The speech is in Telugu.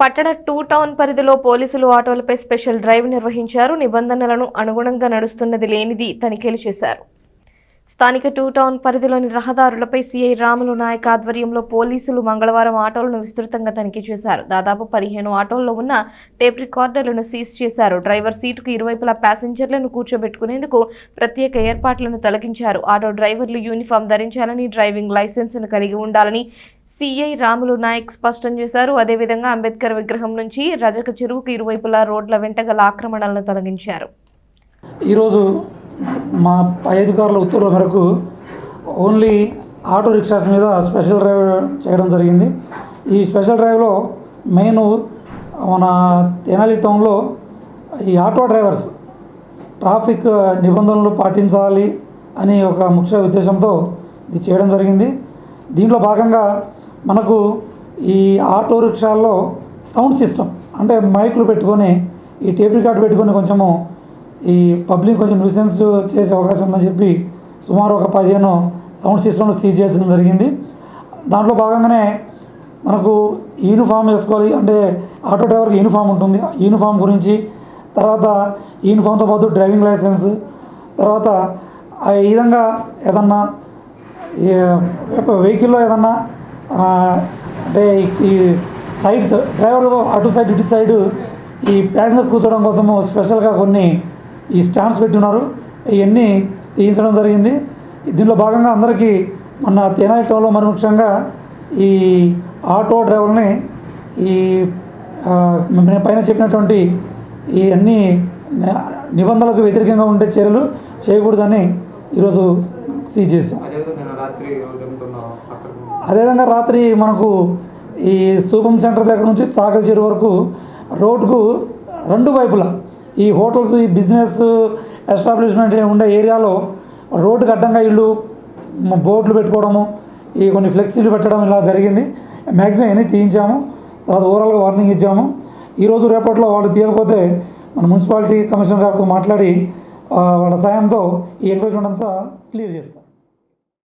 పట్టణ టూ టౌన్ పరిధిలో పోలీసులు ఆటోలపై స్పెషల్ డ్రైవ్ నిర్వహించారు. నిబంధనలను అనుగుణంగా నడుస్తున్నది లేనిది తనిఖీలు చేశారు. స్థానిక టూ టౌన్ పరిధిలోని రహదారులపై సీఐ రాములు నాయక్ ఆధ్వర్యంలో పోలీసులు మంగళవారం ఆటోలను విస్తృతంగా తనిఖీ చేశారు. దాదాపు పదిహేను ఆటోల్లో ఉన్న టేప్ రికార్డర్లను సీజ్ చేశారు. డ్రైవర్ సీటుకు ఇరువైపులా ప్యాసింజర్లను కూర్చోబెట్టుకునేందుకు ప్రత్యేక ఏర్పాట్లను తొలగించారు. ఆటో డ్రైవర్లు యూనిఫామ్ ధరించాలని డ్రైవింగ్ లైసెన్సును కలిగి ఉండాలని సీఐ రాములు నాయక్ స్పష్టం చేశారు. అదేవిధంగా అంబేద్కర్ విగ్రహం నుంచి రజక చెరువుకు ఇరువైపులా రోడ్ల వెంట గల ఆక్రమణలను తొలగించారు. ఈరోజు మా పై అధికారుల ఉత్తర్వుల మేరకు ఓన్లీ ఆటో రిక్షాస్ మీద స్పెషల్ డ్రైవ్ చేయడం జరిగింది. ఈ స్పెషల్ డ్రైవ్లో మెయిన్ మన తెనాలి టౌన్లో ఈ ఆటో డ్రైవర్స్ ట్రాఫిక్ నిబంధనలు పాటించాలి అని ఒక ముఖ్య ఉద్దేశంతో ఇది చేయడం జరిగింది. దీంట్లో భాగంగా మనకు ఈ ఆటో రిక్షాల్లో సౌండ్ సిస్టమ్ అంటే మైకులు పెట్టుకొని ఈ టేప్ రికార్డ్ పెట్టుకొని కొంచెము ఈ పబ్లిక్ కొంచెం న్యూసెన్స్ చేసే అవకాశం ఉందని చెప్పి సుమారు ఒక పదిహేను సౌండ్ సిస్టమ్లు సీజ్ చేయడం జరిగింది. దాంట్లో భాగంగానే మనకు యూనిఫామ్ వేసుకోవాలి అంటే ఆటో డ్రైవర్కి యూనిఫామ్ ఉంటుంది. యూనిఫామ్ గురించి తర్వాత యూనిఫామ్తో పాటు డ్రైవింగ్ లైసెన్స్ తర్వాత ఆ ఈ విధంగా ఏదన్నా వెహికల్లో ఏదన్నా అంటే ఈ సైడ్స్ డ్రైవర్ అటు సైడ్ ఇటు సైడ్ ఈ ప్యాసింజర్ కూర్చోవడం కోసము స్పెషల్గా కొన్ని ఈ స్టాండ్స్ పెట్టి ఉన్నారు ఇవన్నీ తీయించడం జరిగింది. దీనిలో భాగంగా అందరికీ మన తేనాలి టౌన్లో మరి ముఖ్యంగా ఈ ఆటో డ్రైవర్ని ఈ నేను పైన చెప్పినటువంటి ఈ అన్ని నిబంధనలకు వ్యతిరేకంగా ఉండే చర్యలు చేయకూడదని ఈరోజు సీజ్ చేసాం అక్కడ అదేవిధంగా రాత్రి మనకు ఈ స్తూపం సెంటర్ దగ్గర నుంచి చాకల చెరువు వరకు రోడ్కు రెండు వైపులా ఈ హోటల్స్ ఈ బిజినెస్ ఎస్టాబ్లిష్మెంట్ ఉండే ఏరియాలో రోడ్డుకి అడ్డంగా ఇల్లు మ- బోర్డులు పెట్టుకోవడము ఈ కొన్ని ఫ్లెక్సీలు పెట్టడం ఇలా జరిగింది. మ్యాక్సిమం అన్నీ తీయించాము తర్వాత ఓవరాల్గా వార్నింగ్ ఇచ్చాము. ఈరోజు రేపట్లో వాళ్ళు తీయకపోతే మన మున్సిపాలిటీ కమిషనర్ గారితో మాట్లాడి వాళ్ళ సాయంతో ఈ ఎంక్రోచ్మెంట్ అంతా క్లియర్ చేస్తాం.